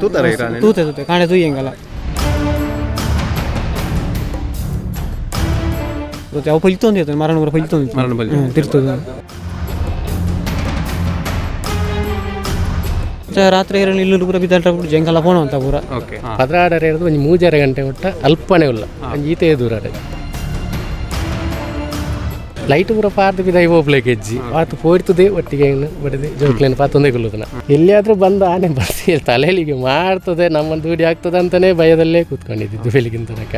ತೂತಾರೆ ತೂತೆ ತೂತೆ. ಕಾಣೆ ತೂಯಂಗಲ್ಲ ಮತ್ತೆ ಅವು ಫಲಿತೊಂದು ಹೇಳ್ತಾನೆ ಮರಣ ಕೂಡ ಫಲಿತೊಂದು ಮರಣ ಬಲಿ ತಿರ್ತದೆ ರಾತ್ರಿ ಎರಡು ಇಲ್ಲೂ ಪೂರ ಬಿದ್ದಾಟ ಬಿಟ್ಟು ಜಂಗಲ್ಲ ಪೋಣ ಅಂತ ಪೂರ. ಓಕೆ ಪದರಾಡರೆ ಹಿಡಿದು ಒಂದು ಮೂಜಾರ ಗಂಟೆ ಒಟ್ಟ ಅಲ್ಪನೆ ಉಲ್ಲ ಒಂದು ಈತೆ ದೂರ ಲೈಟ್ ಪೂರ ಪಾರ್ದು ಬಿದ ಹೋಗ್ಲೆ ಗೆಜ್ಜಿ ಆತು ಪೋರ್ತದೆ ಒಟ್ಟಿಗೆ ಏನು ಬಡಿದೆ ಜೋಕ್ಲೇನು ಪಾತೊಂದೇ ಕೊಲ್ಲುದನ ಎಲ್ಲಿಯಾದ್ರೂ ಬಂದ ಆನೆ ಬರ್ತಿ ತಲೆಯಲ್ಲಿಗೆ ಮಾಡ್ತದೆ ನಮ್ಮನ್ನು ದೂಡಿ ಆಗ್ತದೆ ಅಂತಾನೆ ಭಯದಲ್ಲೇ ಕೂತ್ಕೊಂಡಿದ್ದು ಬೆಳಗಿನ ತನಕ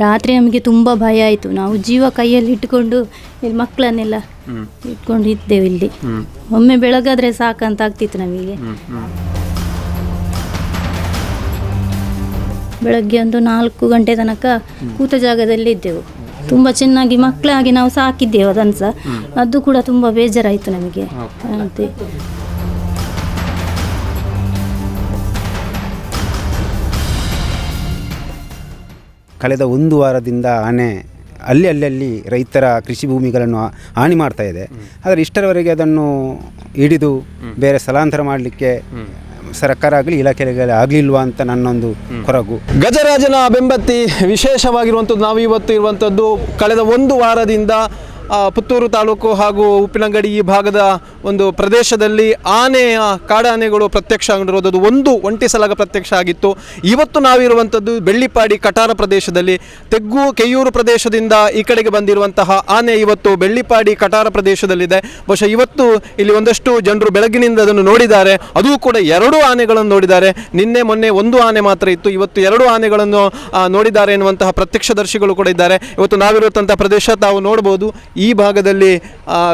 ರಾತ್ರಿ ನಮಗೆ ತುಂಬ ಭಯ ಆಯಿತು. ನಾವು ಜೀವ ಕೈಯಲ್ಲಿ ಇಟ್ಕೊಂಡು ಇಲ್ಲಿ ಮಕ್ಕಳನ್ನೆಲ್ಲ ಇಟ್ಕೊಂಡು ಇದ್ದೇವೆ ಇಲ್ಲಿ. ಒಮ್ಮೆ ಬೆಳಗಾದ್ರೆ ಸಾಕಂತ ಆಗ್ತಿತ್ತು ನಮಗೆ. ಬೆಳಗ್ಗೆ ಒಂದು ನಾಲ್ಕು ಗಂಟೆ ತನಕ ಕೂತ ಜಾಗದಲ್ಲಿ ಇದ್ದೆವು. ತುಂಬ ಚೆನ್ನಾಗಿ ಮಕ್ಕಳಾಗಿ ನಾವು ಸಾಕಿದ್ದೆವು ಅದನ್ನು ಸಹ ಅದು ಕೂಡ ತುಂಬ ಬೇಜಾರಾಯಿತು ನಮಗೆ. ಅಂತ. ಕಳೆದ ಒಂದು ವಾರದಿಂದ ಆನೆ ಅಲ್ಲಿ ಅಲ್ಲಲ್ಲಿ ರೈತರ ಕೃಷಿ ಭೂಮಿಗಳನ್ನು ಹಾನಿ ಮಾಡ್ತಾ ಇದೆ. ಆದರೆ ಇಷ್ಟರವರೆಗೆ ಅದನ್ನು ಹಿಡಿದು ಬೇರೆ ಸ್ಥಳಾಂತರ ಮಾಡಲಿಕ್ಕೆ ಸರ್ಕಾರ ಆಗಲಿ ಇಲಾಖೆಗಳಿಗೆ ಆಗಲಿಲ್ವಾ ಅಂತ ನನ್ನೊಂದು ಕೊರಗು. ಗಜರಾಜನ ಬೆಂಬತ್ತಿ ವಿಶೇಷವಾಗಿರುವಂಥದ್ದು ನಾವು ಇವತ್ತು ಇರುವಂಥದ್ದು ಕಳೆದ ಒಂದು ವಾರದಿಂದ ಪುತ್ತೂರು ತಾಲೂಕು ಹಾಗೂ ಉಪ್ಪಿನಂಗಡಿ ಈ ಭಾಗದ ಒಂದು ಪ್ರದೇಶದಲ್ಲಿ ಆನೆಯ ಕಾಡಾನೆಗಳು ಪ್ರತ್ಯಕ್ಷ ಆಗಿರುವುದು. ಒಂದು ಒಂಟಿ ಸಲಗ ಪ್ರತ್ಯಕ್ಷ ಆಗಿತ್ತು. ಇವತ್ತು ನಾವಿರುವಂಥದ್ದು ಬೆಳ್ಳಿಪಾಡಿ ಕಟಾರ ಪ್ರದೇಶದಲ್ಲಿ. ತೆಗ್ಗು ಕೆಯ್ಯೂರು ಪ್ರದೇಶದಿಂದ ಈ ಕಡೆಗೆ ಬಂದಿರುವಂತಹ ಆನೆ ಇವತ್ತು ಬೆಳ್ಳಿಪಾಡಿ ಕಟಾರ ಪ್ರದೇಶದಲ್ಲಿದೆ. ಬಹುಶಃ ಇವತ್ತು ಇಲ್ಲಿ ಒಂದಷ್ಟು ಜನರು ಬೆಳಗಿನಿಂದ ಅದನ್ನು ನೋಡಿದ್ದಾರೆ. ಅದೂ ಕೂಡ ಎರಡು ಆನೆಗಳನ್ನು ನೋಡಿದ್ದಾರೆ. ನಿನ್ನೆ, ಮೊನ್ನೆ ಒಂದು ಆನೆ ಮಾತ್ರ ಇತ್ತು. ಇವತ್ತು ಎರಡು ಆನೆಗಳನ್ನು ನೋಡಿದ್ದಾರೆ ಎನ್ನುವಂತಹ ಪ್ರತ್ಯಕ್ಷದರ್ಶಿಗಳು ಕೂಡ ಇದ್ದಾರೆ. ಇವತ್ತು ನಾವಿರುವಂತಹ ಪ್ರದೇಶ ತಾವು ನೋಡ್ಬೋದು ಈ ಭಾಗದಲ್ಲಿ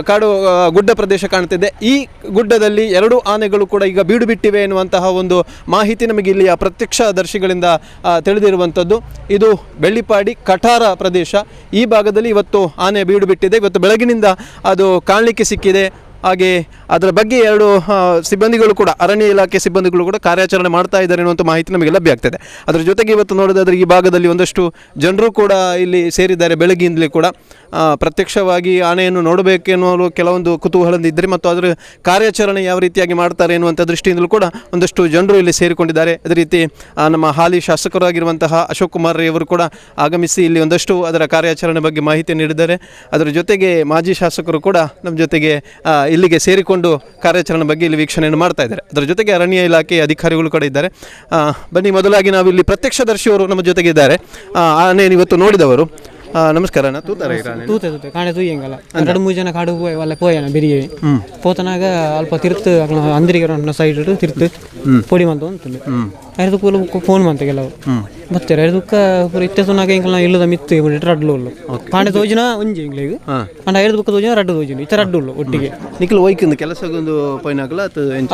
ಕಾಡು ಗುಡ್ಡ ಪ್ರದೇಶ ಕಾಣ್ತಿದೆ. ಈ ಗುಡ್ಡದಲ್ಲಿ ಎರಡು ಆನೆಗಳು ಕೂಡ ಈಗ ಬೀಡು ಬಿಟ್ಟಿವೆ ಎನ್ನುವಂತಹ ಒಂದು ಮಾಹಿತಿ ನಮಗೆ ಇಲ್ಲಿಯ ಪ್ರತ್ಯಕ್ಷದರ್ಶಿಗಳಿಂದ ದರ್ಶಿಗಳಿಂದ ತಿಳಿದಿರುವಂಥದ್ದು. ಇದು ಬೆಳ್ಳಿಪಾಡಿ, ಕಠಾರ ಪ್ರದೇಶ. ಈ ಭಾಗದಲ್ಲಿ ಇವತ್ತು ಆನೆ ಬೀಡು ಬಿಟ್ಟಿದೆ ಇವತ್ತು ಬೆಳಗಿನಿಂದ ಅದು ಕಾಣಲಿಕ್ಕೆ ಸಿಕ್ಕಿದೆ. ಹಾಗೆ ಅದರ ಬಗ್ಗೆ ಎರಡು ಸಿಬ್ಬಂದಿಗಳು ಕೂಡ, ಅರಣ್ಯ ಇಲಾಖೆ ಸಿಬ್ಬಂದಿಗಳು ಕೂಡ ಕಾರ್ಯಾಚರಣೆ ಮಾಡ್ತಾ ಇದ್ದಾರೆ ಅನ್ನುವಂಥ ಮಾಹಿತಿ ನಮಗೆ ಲಭ್ಯ ಆಗ್ತದೆ. ಅದರ ಜೊತೆಗೆ ಇವತ್ತು ನೋಡೋದಾದರೆ ಈ ಭಾಗದಲ್ಲಿ ಒಂದಷ್ಟು ಜನರು ಕೂಡ ಇಲ್ಲಿ ಸೇರಿದ್ದಾರೆ, ಬೆಳಗ್ಗೆಯಿಂದಲೇ ಕೂಡ. ಪ್ರತ್ಯಕ್ಷವಾಗಿ ಆನೆಯನ್ನು ನೋಡಬೇಕೆನ್ನುವ ಕೆಲವೊಂದು ಕುತೂಹಲ ಇದ್ದರೆ ಮತ್ತು ಅದರ ಕಾರ್ಯಾಚರಣೆ ಯಾವ ರೀತಿಯಾಗಿ ಮಾಡ್ತಾರೆ ಎನ್ನುವಂಥ ದೃಷ್ಟಿಯಿಂದಲೂ ಕೂಡ ಒಂದಷ್ಟು ಜನರು ಇಲ್ಲಿ ಸೇರಿಕೊಂಡಿದ್ದಾರೆ. ಅದೇ ರೀತಿ ನಮ್ಮ ಹಾಲಿ ಶಾಸಕರಾಗಿರುವಂತಹ ಅಶೋಕ್ ಕುಮಾರ್ ರೈಯವರು ಕೂಡ ಆಗಮಿಸಿ ಇಲ್ಲಿ ಒಂದಷ್ಟು ಅದರ ಕಾರ್ಯಾಚರಣೆ ಬಗ್ಗೆ ಮಾಹಿತಿ ನೀಡಿದ್ದಾರೆ. ಅದರ ಜೊತೆಗೆ ಮಾಜಿ ಶಾಸಕರು ಕೂಡ ನಮ್ಮ ಜೊತೆಗೆ ಇಲ್ಲಿಗೆ ಸೇರಿಕೊಂಡು ಕಾರ್ಯಾಚರಣೆ ಬಗ್ಗೆ ಇಲ್ಲಿ ವೀಕ್ಷಣೆಯನ್ನು ಮಾಡ್ತಾ ಇದ್ದಾರೆ. ಅದರ ಜೊತೆಗೆ ಅರಣ್ಯ ಇಲಾಖೆ ಅಧಿಕಾರಿಗಳು ಕೂಡ ಇದ್ದಾರೆ. ಬನ್ನಿ, ಮೊದಲಾಗಿ ನಾವು ಇಲ್ಲಿ ಪ್ರತ್ಯಕ್ಷದರ್ಶಿಯವರು ನಮ್ಮ ಜೊತೆಗೆ ಇದ್ದಾರೆ. ಆನೆಯನ್ನು ಇವತ್ತು ನೋಡಿದವರು. ಆ, ನಮಸ್ಕಾರ ಅಣ್ಣ ತೂತ ಈ ಆನೆ? ತೂತೆ ತೂತೆ. ಕಾಣೆ ತೂಯಂಗಲ್ಲ. ಎರಡು ಮೂರು ಜನ ಕಾಡು ಪೋಯ್ ಒಲ್ಲ ಪೋಯನ ಬೆರಿಯೆ ಪೋತನಾಗ ಅಲ್ಪ ತಿರ್ತು ಅಂದ್ರಿಗೆ ಸೈಡ್ ತಿರ್ತು ಪೊಡಿ ಮಂತ ಐದು ಕೂಲ ಫೋನ್ ಮಂತ ಕೆಲವು ಬರ್ತಾರೆ ಅದಕ್ಕ ಇತ್ತೆ ಸುನ್ನಾಗ ಇಂಕಲ್ನ ಇಲ್ಲದ ಮಿತ್ತು ಇಟ್ಟು ರಡ್ಲು ಉಳ್ಳು ಪಾಂಡೆ ತೋಜಿನ ಒಂಜಿ ಇಂಗ್ಲಿಗೆ ಪಾಂಡ ಐದು ಬುಕ್ಕ ತೋಜಿನ ರಡ್ಡು ತೋಜಿನ ಇತ್ತೆ ರಡ್ಡು ಉಳ್ಳು ಒಟ್ಟಿಗೆ. ನಿಕ್ಲ ಒಯ್ಕಿಂದ ಕೆಲಸಗೊಂದು ಪೈನಾಗಲ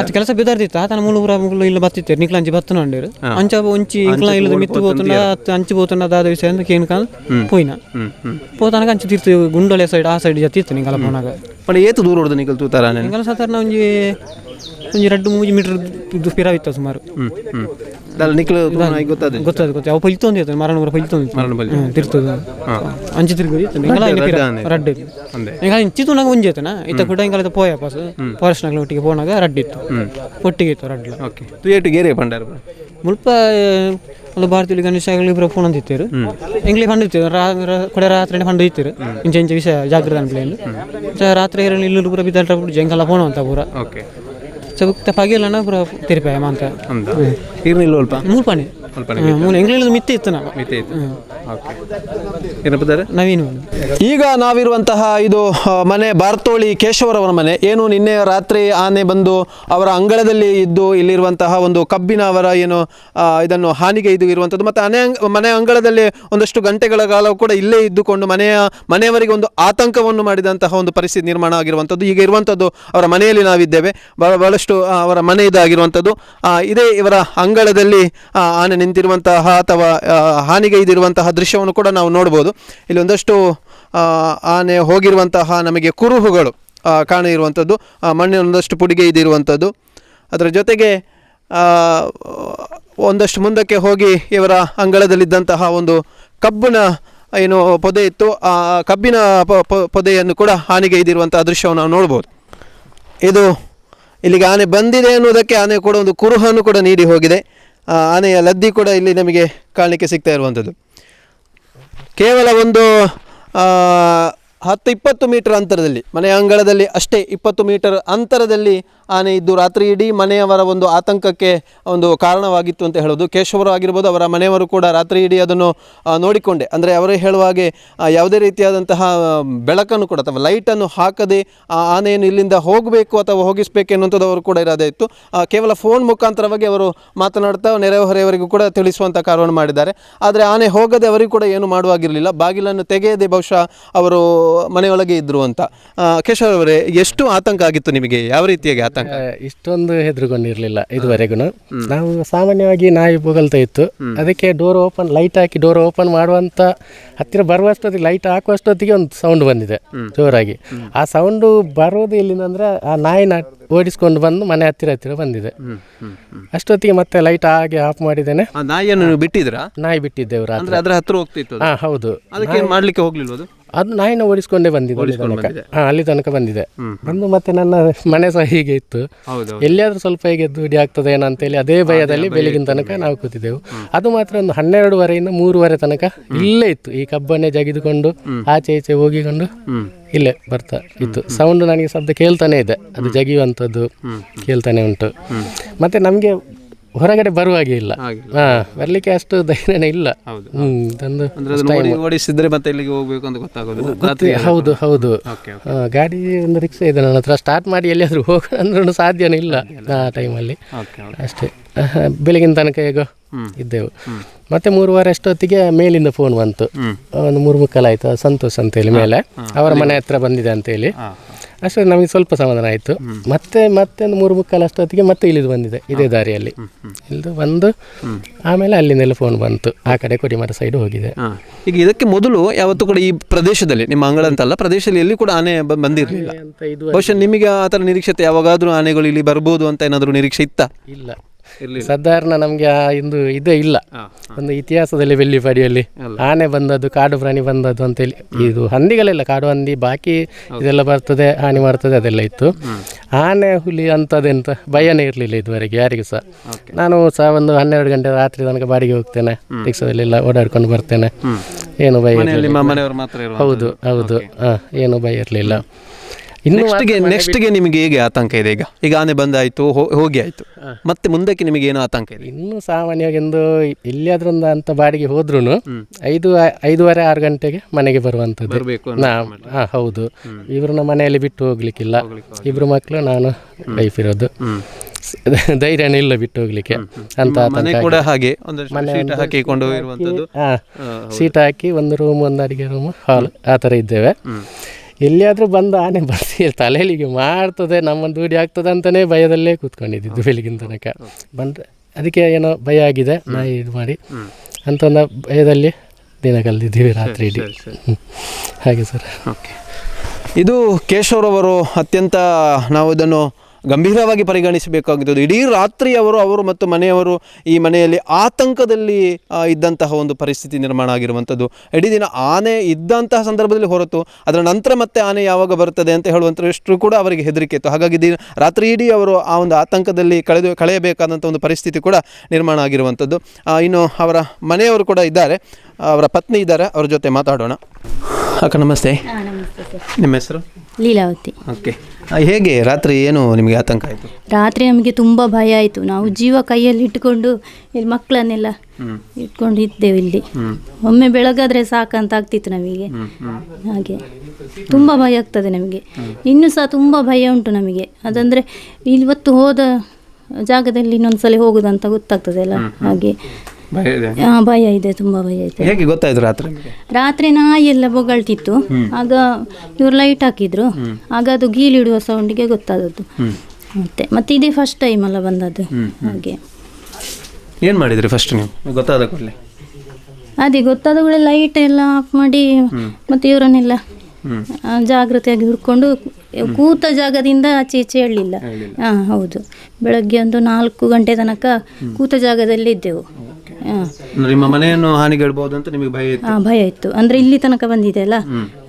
ಅದು ಕೆಲಸ ಬೆದರ್ದಿತ್ತ ಆತನ ಮೂಲ ಊರ ಮುಗ್ಲು ಇಲ್ಲ ಬತ್ತಿತ್ತೇರು ನಿಕ್ಲ ಅಂಚಿ ಬತ್ತನ ಅಂಡೇರು. ಅಂಚ ಒಂಚಿ ಇಂಕ್ಲ ಇಲ್ಲದ ಮಿತ್ತು ಪೋತುಂಡ ಅಂಚಿ ಪೋತುಂಡ ದಾದ ವಿಷಯ ಅಂತ ಕೇನ್ ಕಾಲ್ ಪೋಯ್ನ ಪೋತನಕ ಅಂಚಿ ತಿರ್ತು ಗುಂಡೊಲೆ ಸೈಡ್ ಆ ಸೈಡ್ ಜತಿ ಇತ್ತು ನಿಂಗಲ ಪೋನಾಗ ಪಂಡ ಏತು ದೂರ ಹೊಡೆದು ನಿಕಲ್ ತೂತಾರ ನಿಂಗಲ ಸಾಧಾರಣ ಒಂಜಿ ಒಂಜಿ ರಡ್ಡು ಮೂಜಿ ಮೀಟರ್ ಪಿರಾವಿತ್ತ ಸುಮಾರು. ಅಲ್ಲ ನಿಖಿಲ್ ಗೊತ್ತಾದ ಗೊತ್ತಾದ ಗೊತ್ತ ಅವು ಫಲಿತೊಂದು ಇರ್ತದೆ ಮರಣ ಬಲಿ ತಿರ್ತದ. ಅಂಚಿ ತಿರುಗಿ ಅಂದೆ. ನಿಂಗಲ ಇಂಚಿತ್ತು ನಂಗೆ ಒಂಜಿ ಆಯ್ತನ ಇತ್ತ ಕೂಡ ಹಿಂಗಲ ಪೋಯ ಪಾಸ್. ಫಾರೆಸ್ಟ್ ನಗಲ ಒಟ್ಟಿಗೆ ಪೋನಾಗ ರಡ್ಡಿತ್ತು ಒಟ್ಟಿಗೆ ಇತ್ತು ರಡ್ಲ ಓಕೆ. ಗೇರೆ ಪಂಡಾರ ಮುಲ್ಪ ಅಲ್ಲ ಭಾರತೀಯ ಗಣೇಶ ಇಬ್ಬರು ಫೋನ್ ಅಂತಿತ್ತು ಎಂಗ್ಲಿ ಫಂಡ್ ಇತ್ತು ಕೊಡೆ ರಾತ್ರಿ ಫಂಡ್ ಇತ್ತು ಇಂಚೆ ಇಂಚ ವಿಷಯ ಜಾಗೃತ ಅನ್ಪ್ಲೇನ್ ರಾತ್ರಿ ಎರಡು ಇಲ್ಲೂ ಪೂರ ಬಿದ್ದಾಟ ಬಿಟ್ಟು ಜಂಗಲ್ಲ ಫೋನ್ ಅಂತ ಪೂರ. ಓಕೆ. ಚಬುಕ್ತ ಪಗಿಲ್ಲನ ಪೂರ ತಿರುಪಾಯ ಮಾಂತ ಅಂದ ಇರ್ನಿಲ್ಲ ಅಲ್ಪ ಮೂರು ಪಾಣಿ ಮೂರು ಎಂಗ್ಲಿಲ್ಲ ಮಿತ್ತೆ ಇತ್ತು ನಾವು ಮಿತಿ ಐತೆ ಓಕೆ. ಏನಪ್ಪದಾರೆ? ನವೀನ್ ಈಗ ನಾವಿರುವಂತಹ ಇದು ಆ, ಮನೆ ಬಾರ್ತೋಳಿ ಕೇಶವರವರ ಮನೆ. ಏನು ನಿನ್ನೆ ರಾತ್ರಿ ಆನೆ ಬಂದು ಅವರ ಅಂಗಳದಲ್ಲಿ ಇದ್ದು ಇಲ್ಲಿರುವಂತಹ ಒಂದು ಕಬ್ಬಿನ ಅವರ ಏನು ಆ, ಇದನ್ನು ಹಾನಿಗೆ ಇದು ಇರುವಂಥದ್ದು. ಮತ್ತು ಮನೆ ಅಂಗ್- ಮನೆ ಅಂಗಳದಲ್ಲಿ ಒಂದಷ್ಟು ಗಂಟೆಗಳ ಕಾಲ ಕೂಡ ಇಲ್ಲೇ ಇದ್ದುಕೊಂಡು ಮನೆಯ ಮನೆಯವರಿಗೆ ಒಂದು ಆತಂಕವನ್ನು ಮಾಡಿದಂತಹ ಒಂದು ಪರಿಸ್ಥಿತಿ ನಿರ್ಮಾಣ ಆಗಿರುವಂಥದ್ದು. ಈಗ ಇರುವಂಥದ್ದು ಅವರ ಮನೆಯಲ್ಲಿ ನಾವಿದ್ದೇವೆ. ಬಹಳ ಬಹಳಷ್ಟು ಆ, ಅವರ ಮನೆ ಇದಾಗಿರುವಂಥದ್ದು. ಆ, ಇದೇ ಇವರ ಅಂಗಳದಲ್ಲಿ ಆ, ಆನೆ ನಿಂತಿರುವಂತಹ ಅಥವಾ ಹಾನಿಗೆ ಇದಿರುವಂತಹ ದೃಶ್ಯವನ್ನು ಕೂಡ ನಾವು ನೋಡ್ಬೋದು ಇಲ್ಲಿ ಒಂದಷ್ಟು ಆನೆ ಹೋಗಿರುವಂತಹ ನಮಗೆ ಕುರುಹುಗಳು ಕಾಣಿರುವಂಥದ್ದು ಮಣ್ಣಿನ ಒಂದಷ್ಟು ಪುಡಿಗೆ ಇದಿರುವಂಥದ್ದು ಅದರ ಜೊತೆಗೆ ಒಂದಷ್ಟು ಮುಂದಕ್ಕೆ ಹೋಗಿ ಇವರ ಅಂಗಳದಲ್ಲಿದ್ದಂತಹ ಒಂದು ಕಬ್ಬಿನ, ಏನು, ಪೊದೆ ಇತ್ತು. ಆ, ಕಬ್ಬಿನ ಪೊದೆಯನ್ನು ಕೂಡ ಹಾನಿಗೆ ಇದಿರುವಂಥ ದೃಶ್ಯವನ್ನು ನಾವು ನೋಡ್ಬೋದು ಇದು ಇಲ್ಲಿಗೆ ಆನೆ ಬಂದಿದೆ ಅನ್ನೋದಕ್ಕೆ ಆನೆ ಕೂಡ ಒಂದು ಕುರುಹನ್ನು ಕೂಡ ನೀಡಿ ಹೋಗಿದೆ. ಆನೆಯ ಲದ್ದಿ ಕೂಡ ಇಲ್ಲಿ ನಮಗೆ ಕಾಣಲಿಕ್ಕೆ ಸಿಗ್ತಾ ಇರುವಂಥದ್ದು. ಕೇವಲ ಒಂದು ಹತ್ತು ಇಪ್ಪತ್ತು ಮೀಟರ್ ಅಂತರದಲ್ಲಿ, ಮನೆಯ ಅಂಗಳದಲ್ಲಿ ಅಷ್ಟೇ ಇಪ್ಪತ್ತು ಮೀಟರ್ ಅಂತರದಲ್ಲಿ ಆನೆ ಇದ್ದು ರಾತ್ರಿ ಇಡೀ ಮನೆಯವರ ಒಂದು ಆತಂಕಕ್ಕೆ ಒಂದು ಕಾರಣವಾಗಿತ್ತು ಅಂತ ಹೇಳೋದು. ಕೇಶವರು ಆಗಿರ್ಬೋದು, ಅವರ ಮನೆಯವರು ಕೂಡ ರಾತ್ರಿ ಇಡೀ ಅದನ್ನು ನೋಡಿಕೊಂಡೆ. ಅಂದರೆ ಅವರೇ ಹೇಳುವ ಹಾಗೆ ಯಾವುದೇ ರೀತಿಯಾದಂತಹ ಬೆಳಕನ್ನು ಕೂಡ ಅಥವಾ ಲೈಟನ್ನು ಹಾಕದೆ, ಆ, ಆನೆಯನ್ನು ಇಲ್ಲಿಂದ ಹೋಗಬೇಕು ಅಥವಾ ಹೋಗಿಸಬೇಕು ಎನ್ನುವಂಥದ್ದು ಅವರು ಕೂಡ ಇರೋದೇ ಇತ್ತು. ಕೇವಲ ಫೋನ್ ಮುಖಾಂತರವಾಗಿ ಅವರು ಮಾತನಾಡ್ತಾ ನೆರೆಹೊರೆಯವರಿಗೂ ಕೂಡ ತಿಳಿಸುವಂಥ ಕಾರ್ಯವನ್ನು ಮಾಡಿದ್ದಾರೆ. ಆದರೆ ಆನೆ ಹೋಗದೆ ಅವರಿಗೂ ಕೂಡ ಏನು ಮಾಡುವಾಗಿರಲಿಲ್ಲ. ಬಾಗಿಲನ್ನು ತೆಗೆಯದೆ ಬಹುಶಃ ಅವರು ಮನೆಯೊಳಗೆ ಇದ್ದರು ಅಂತ. ಕೇಶವರವರೇ, ಎಷ್ಟು ಆತಂಕ ಆಗಿತ್ತು ನಿಮಗೆ? ಯಾವ ರೀತಿಯಾಗಿ ಆತಂಕ ಆ, ಇಷ್ಟೊಂದು ಹೆದರುಕೊಂಡಿರ್ಲಿಲ್ಲ ಇದುವರೆಗೂ ನಾವು ಸಾಮಾನ್ಯವಾಗಿ ನಾಯಿ ಬೊಗಲ್ತಾ ಇತ್ತು. ಅದಕ್ಕೆ ಡೋರ್ ಓಪನ್ ಲೈಟ್ ಹಾಕಿ ಡೋರ್ ಓಪನ್ ಮಾಡುವಂತ ಹತ್ತಿರ ಬರುವಷ್ಟೊತ್ತಿಗೆ ಲೈಟ್ ಹಾಕುವಷ್ಟೊತ್ತಿಗೆ ಒಂದು ಸೌಂಡ್ ಬಂದಿದೆ ಜೋರಾಗಿ. ಆ ಸೌಂಡು ಬರೋದು ಎಲ್ಲಿಂದ ಅಂದ್ರೆ ಆ ನಾಯಿನ ಓಡಿಸ್ಕೊಂಡು ಬಂದು ಮನೆ ಹತ್ತಿರ ಹತ್ತಿರ ಬಂದಿದೆ. ಅಷ್ಟೊತ್ತಿಗೆ ಮತ್ತೆ ಲೈಟ್ ಹಾಗೆ ಆಫ್ ಮಾಡಿದ್ದೇನೆ. ಆ ನಾಯಿಯನ್ನು ನೀವು ಬಿಟ್ಟಿದ್ರಾ ನಾಯಿ ಬಿಟ್ಟಿದ್ದೆವು ರಾತ್ರಿ. ಅಂದ್ರೆ ಅದರ ಹತ್ರ ಹೋಗ್ತಿತ್ತು ಅದು. ಹಾ ಹೌದು. ಅದಕ್ಕೆ ಏನು ಮಾಡ್ಲಿಕ್ಕೆ ಹೋಗ್ಲಿಲ್ವ ಅದು? ಅದು ನಾಯಿನ ಓಡಿಸ್ಕೊಂಡೇ ಬಂದಿದೆ ಅಲ್ಲಿ ತನಕ. ಹಾ ಅಲ್ಲಿ ತನಕ ಬಂದಿದೆ. ಬಂದು ಮತ್ತೆ ನನ್ನ ಮನೆ ಸಹ ಹೀಗೆ ಇತ್ತು. ಹೌದು ಎಲ್ಲಿಯಾದ್ರೂ ಸ್ವಲ್ಪ ಹೀಗೆ ದುಡಿ ಆಗ್ತದೆ ಏನೋ ಅಂತೇಳಿ ಅದೇ ಭಯದಲ್ಲಿ ಬೆಳಗಿನ ತನಕ ನಾವು ಕೂತಿದ್ದೆವು. ಅದು ಮಾತ್ರ ಒಂದು ಹನ್ನೆರಡುವರೆಯಿಂದ ಮೂರುವರೆ ತನಕ ಇಲ್ಲೇ ಇತ್ತು. ಈ ಕಬ್ಬನ್ನೇ ಜಗಿದುಕೊಂಡು ಆಚೆ ಈಚೆ ಹೋಗಿಕೊಂಡು ಇಲ್ಲೇ ಬರ್ತಾ ಇತ್ತು. ಸೌಂಡ್ ನನಗೆ ಶಬ್ದ ಕೇಳ್ತಾನೆ ಇದೆ. ಅದು ಜಗಿಯುವಂಥದ್ದು ಕೇಳ್ತಾನೆ ಉಂಟು. ಮತ್ತೆ ನಮಗೆ ಹೊರಗಡೆ ಬರುವಾಗೆ ಇಲ್ಲ. ಹಾ ಬರ್ಲಿಕ್ಕೆ ಅಷ್ಟು ಧೈರ್ಯನೇ ಇಲ್ಲ. ಹ್ಮ್ ತಂದು ಅಂದ್ರೆ ಓಡಿಸಿದ್ರೆ ಮತ್ತೆ ಇಲ್ಲಿಗೆ ಹೋಗ್ಬೇಕು ಅಂತ ಗೊತ್ತಾಗೋದು ಹೌದು ಹೌದು. ಗಾಡಿ ಒಂದು ರಿಕ್ಷಾ ಇದೆ ನನ್ನ ಹತ್ರ. ಸ್ಟಾರ್ಟ್ ಮಾಡಿ ಎಲ್ಲಿಯಾದ್ರೂ ಹೋಗೋಣ ಅಂದ್ರೂ ಸಾಧ್ಯನೇ ಇಲ್ಲ ಆ ಟೈಮಲ್ಲಿ ಓಕೆ ಅಷ್ಟೇ. ಆಹ್, ಬೆಳಗಿನ ತನಕ ಈಗ ಇದ್ದೆವು. ಮತ್ತೆ ಮೂರುವರೆ ಅಷ್ಟೊತ್ತಿಗೆ ಮೇಲಿಂದ ಫೋನ್ ಬಂತು. ಒಂದು ಮೂರು ಮುಕ್ಕಲಾಯ್ತು ಸಂತೋಷ್ ಅಂತೇಳಿ ಮೇಲೆ. ಅವರ ಮನೆ ಹತ್ರ ಬಂದಿದೆ ಅಂತೇಳಿ. ಅಷ್ಟೇ ನಮಗೆ ಸ್ವಲ್ಪ ಸಮಾಧಾನ ಆಯಿತು. ಮತ್ತೆ ಮತ್ತೆ ಒಂದು ಮೂರು ಮುಕ್ಕಾಲು ಅಷ್ಟೊತ್ತಿಗೆ ಮತ್ತೆ ಇಳಿದು ಬಂದಿದೆ ಇದೇ ದಾರಿಯಲ್ಲಿ. ಇಳಿದು ಬಂದು ಆಮೇಲೆ ಅಲ್ಲಿಂದೆಲ್ಲ ಫೋನ್ ಬಂತು. ಆ ಕಡೆ ಕೊಡಿಮರ ಸೈಡ್ ಹೋಗಿದೆ. ಈಗ ಇದಕ್ಕೆ ಮೊದಲು ಯಾವತ್ತೂ ಕೂಡ ಈ ಪ್ರದೇಶದಲ್ಲಿ ನಿಮ್ಮ ಅಂಗಳ ಅಂತಲ್ಲ ಪ್ರದೇಶದಲ್ಲಿ ಎಲ್ಲಿ ಕೂಡ ಆನೆ ಬಂದಿರಲಿಲ್ಲ. ಬಹುಶಃ ನಿಮಗೆ ಆ ಥರ ನಿರೀಕ್ಷತೆ ಯಾವಾಗಾದರೂ ಆನೆಗಳು ಇಲ್ಲಿ ಬರ್ಬೋದು ಅಂತ ಏನಾದರೂ ನಿರೀಕ್ಷೆ ಇತ್ತಾ? ಇಲ್ಲ. ಸಾಧಾರಣ ನಮಗೆ ಆ ಇಂದು ಇದೇ ಇಲ್ಲ. ಒಂದು ಇತಿಹಾಸದಲ್ಲಿ ಬೆಳ್ಳಿ ಪಡಿಯಲ್ಲಿ. ಆನೆ ಬಂದದ್ದು ಕಾಡು ಪ್ರಾಣಿ ಬಂದದ್ದು ಅಂತೇಳಿ. ಇದು ಹಂದಿಗಳೆಲ್ಲ ಕಾಡು ಹಂದಿ ಬಾಕಿ ಇದೆಲ್ಲ ಬರ್ತದೆ ಹಾನಿ ಮಾಡ್ತದೆ ಅದೆಲ್ಲ ಇತ್ತು. ಆನೆ ಹುಲಿ ಅಂಥದ್ದೆಂತ ಭಯನೇ ಇರಲಿಲ್ಲ ಇದುವರೆಗೆ ಯಾರಿಗೂ ಸಹ. ನಾನು ಸಹ ಒಂದು ಹನ್ನೆರಡು ಗಂಟೆ ರಾತ್ರಿ ತನಕ ಬಾಡಿಗೆ ಹೋಗ್ತೇನೆ ರಿಕ್ಷಾದಲ್ಲೆಲ್ಲ ಓಡಾಡ್ಕೊಂಡು ಬರ್ತೇನೆ. ಏನು ಭಯ ಹೌದು ಹೌದು. ಹಾ ಏನು ಭಯ ಇರಲಿಲ್ಲ. ನೆಕ್ಸ್ಟ್ಗೆ ನೆಕ್ಸ್ಟ್ಗೆ ನಿಮಗೆ ಹೇಗೆ ಆತಂಕ ಇದೆ ಈಗ? ಈಗ ಆನೆ ಬಂದಾಯ್ತು ಹೋಗಿ ಆಯ್ತು. ಮತ್ತೆ ಮುಂದಕ್ಕೆ ನಿಮಗೆ ಏನು ಆತಂಕ ಇದೆ? ಇನ್ನು ಸಾಮಾನ್ಯವಾಗಿ ಒಂದು ಎಲ್ಲಿಯಾದ್ರೂ ಒಂದು ಅಂತ ಬಾಡಿಗೆ ಹೋದ್ರೂ ಐದು ಐದೂವರೆ ಆರು ಗಂಟೆಗೆ ಮನೆಗೆ ಬರುವಂತದ್ದು ನಾ ಹಾ ಹೌದು. ಇವ್ರನ್ನ ಮನೆಯಲ್ಲಿ ಬಿಟ್ಟು ಹೋಗ್ಲಿಕ್ಕಿಲ್ಲ. ಇಬ್ರು ಮಕ್ಕಳು ನಾನು ವೈಫ್ ಇರೋದು. ಧೈರ್ಯ ಇಲ್ಲ ಬಿಟ್ಟು ಹೋಗ್ಲಿಕ್ಕೆ ಅಂತ ಮನೆ ಕೂಡ ಹಾಗೆ ಒಂದು ಶೀಟ್ ಹಾಕಿಕೊಂಡು ಇರುವಂತದ್ದು ಹಾ ಸೀಟ್ ಹಾಕಿ ಒಂದು ರೂಮ್ ಒಂದು ಅಡಿಗೆ ರೂಮ್ ಹಾಲ್ ಆ ಥರ ಇದ್ದೇವೆ. ಎಲ್ಲಿಯಾದ್ರೂ ಬಂದು ಆನೆ ಬರ್ತಿ ತಲೆಯಲ್ಲಿಗೆ ಮಾಡ್ತದೆ ನಮ್ಮನ್ನು ದೂಡಿ ಆಗ್ತದೆ ಅಂತಲೇ ಭಯದಲ್ಲೇ ಕೂತ್ಕೊಂಡಿದ್ದು ಬೆಳಗಿನ ತನಕ. ಬಂದರೆ ಅದಕ್ಕೆ ಏನೋ ಭಯ ಆಗಿದೆ ನಾಯಿ ಇದು ಮಾಡಿ. ಅಂತ ಒಂದು ಭಯದಲ್ಲಿ ದಿನ ಕಲ್ತಿದ್ದೀವಿ ರಾತ್ರಿ ಇಡೀ. ಹಾಗೆ ಸರ್. ಓಕೆ. ಇದು ಕೇಶವರವರು ಅತ್ಯಂತ ನಾವು ಇದನ್ನು ಗಂಭೀರವಾಗಿ ಪರಿಗಣಿಸಬೇಕಾಗಿದ್ದು ಇಡೀ ರಾತ್ರಿ ಅವರು ಅವರು ಮತ್ತು ಮನೆಯವರು ಈ ಮನೆಯಲ್ಲಿ ಆತಂಕದಲ್ಲಿ ಇದ್ದಂತಹ ಒಂದು ಪರಿಸ್ಥಿತಿ ನಿರ್ಮಾಣ ಆಗಿರುವಂಥದ್ದು ಇಡೀ ದಿನ ಆನೆ ಇದ್ದಂತಹ ಸಂದರ್ಭದಲ್ಲಿ ಹೊರತು ಅದರ ನಂತರ ಮತ್ತೆ ಆನೆ ಯಾವಾಗ ಬರುತ್ತದೆ ಅಂತ ಹೇಳುವಂಥಷ್ಟು ಕೂಡ ಅವರಿಗೆ ಹೆದರಿಕೆ ಇತ್ತು. ಹಾಗಾಗಿ ದಿನ ರಾತ್ರಿ ಇಡೀ ಅವರು ಆ ಒಂದು ಆತಂಕದಲ್ಲಿ ಕಳೆದು ಕಳೆಯಬೇಕಾದಂಥ ಒಂದು ಪರಿಸ್ಥಿತಿ ಕೂಡ ನಿರ್ಮಾಣ ಆಗಿರುವಂಥದ್ದು. ಇನ್ನು ಅವರ ಮನೆಯವರು ಕೂಡ ಇದ್ದಾರೆ. ಅವರ ಪತ್ನಿ ಇದ್ದಾರೆ. ಅವ್ರ ಜೊತೆ ಮಾತಾಡೋಣ. ಅಕ್ಕ ನಮಸ್ತೆ. ನಿಮ್ಮ ಹೆಸರು? ಲೀಲಾವತಿ. ಓಕೆ. ಹೇಗೆ ರಾತ್ರಿ ಏನು ನಿಮಗೆ ಆತಂಕ ಆಯಿತು? ರಾತ್ರಿ ನಮಗೆ ತುಂಬ ಭಯ ಆಯಿತು. ನಾವು ಜೀವ ಕೈಯಲ್ಲಿ ಇಟ್ಕೊಂಡು ಇಲ್ಲಿ ಮಕ್ಕಳನ್ನೆಲ್ಲ ಇಟ್ಕೊಂಡು ಇದ್ದೇವೆ ಇಲ್ಲಿ. ಒಮ್ಮೆ ಬೆಳಗಾದ್ರೆ ಸಾಕಂತ ಆಗ್ತಿತ್ತು ನಮಗೆ. ಹಾಗೆ. ತುಂಬ ಭಯ ಆಗ್ತದೆ ನಮಗೆ. ಇನ್ನೂ ಸಹ ತುಂಬ ಭಯ ಉಂಟು ನಮಗೆ. ಅದಂದರೆ ಇವತ್ತು ಹೋದ ಜಾಗದಲ್ಲಿ ಇನ್ನೊಂದ್ಸಲ ಹೋಗುದಂತ ಗೊತ್ತಾಗ್ತದೆ ಅಲ್ಲ? ಹಾಗೆ. ಭಯ ಇದೆ? ಆ, ಭಯ ಇದೆ ತುಂಬ ಭಯ ಇದೆ. ಹೇಗೆ ಗೊತ್ತಾಯ್ತು ರಾತ್ರಿ? ನಿಮಗೆ ರಾತ್ರಿ ನಾಯಿ ಎಲ್ಲ ಬೊಗಳ್ತಿತ್ತು. ಆಗ ಇವ್ರು ಲೈಟ್ ಹಾಕಿದ್ರು. ಆಗ ಅದು ಗೀಲಿಡುವ ಸೌಂಡಿಗೆ ಗೊತ್ತಾದದ್ದು. ಮತ್ತೆ ಮತ್ತೆ ಇದೇ ಫಸ್ಟ್ ಟೈಮ್ ಅಲ್ಲ ಬಂದದ್ದು. ಹಾಗೆ. ಏನು ಮಾಡಿದ್ರಿ ಫಸ್ಟ್ ನೀವು? ಗೊತ್ತಾದ ಕೂಡಲೇ? ಅದೇ ಗೊತ್ತಾದ ಕೂಡ ಲೈಟ್ ಎಲ್ಲ ಆಫ್ ಮಾಡಿ ಮತ್ತೆ ಇವರನ್ನೆಲ್ಲ ಆ, ಜಾಗ್ರತೆಯಾಗಿ ಹುಡ್ಕೊಂಡು ಕೂತ ಜಾಗದಿಂದ ಆಚೆ ಈಚೆ ಹೇಳಲಿಲ್ಲ ಹಾಂ ಹೌದು. ಬೆಳಗ್ಗೆ ಒಂದು ನಾಲ್ಕು ಗಂಟೆ ತನಕ ಕೂತ ಜಾಗದಲ್ಲಿ ಇದ್ದೆವು ನಿಮ್ಮ ಮನೆಯನ್ನು ಹಾನಿಗೆಡ್ಬಹುದು ಅಂತ ನಿಮಗೆ ಭಯ ಇತ್ತು? ಹಾಂ ಭಯ ಇತ್ತು. ಅಂದರೆ ಇಲ್ಲಿ ತನಕ ಬಂದಿದೆ ಅಲ್ಲ?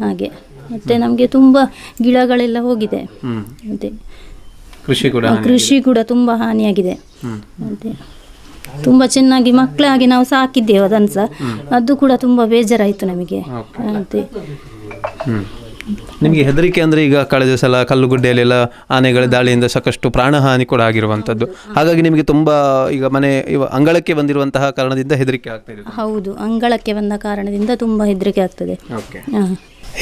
ಹಾಗೆ. ಮತ್ತೆ ನಮಗೆ ತುಂಬ ಗಿಡಗಳೆಲ್ಲ ಹೋಗಿದೆ. ಅದೇ ಕೃಷಿ ಕೂಡ. ಕೃಷಿ ಕೂಡ ತುಂಬ ಹಾನಿಯಾಗಿದೆ. ಅದೇ ತುಂಬ ಚೆನ್ನಾಗಿ ಮಕ್ಕಳಾಗಿ ನಾವು ಸಾಕಿದ್ದೇವೆ ಅದನ್ನು ಸಹ ಅದು ಕೂಡ ತುಂಬ ಬೇಜಾರಾಯಿತು ನಮಗೆ. ಹ್ಮ್. ನಿಮಗೆ ಹೆದರಿಕೆ ಅಂದರೆ ಈಗ ಕಳೆದ ಸಲ ಕಲ್ಲುಗುಡ್ಡೆಯಲ್ಲೆಲ್ಲ ಆನೆಗಳ ದಾಳಿಯಿಂದ ಸಾಕಷ್ಟು ಪ್ರಾಣಹಾನಿ ಕೂಡ ಆಗಿರುವಂಥದ್ದು ಹಾಗಾಗಿ ನಿಮಗೆ ತುಂಬ ಈಗ ಮನೆ ಇವ ಅಂಗಳಕ್ಕೆ ಬಂದಿರುವಂತಹ ಕಾರಣದಿಂದ ಹೆದರಿಕೆ ಆಗ್ತದೆ ಇದೆ ಹೌದು ಅಂಗಳಕ್ಕೆ ಬಂದ ಕಾರಣದಿಂದ ತುಂಬ ಹೆದರಿಕೆ ಆಗ್ತದೆ. ಓಕೆ.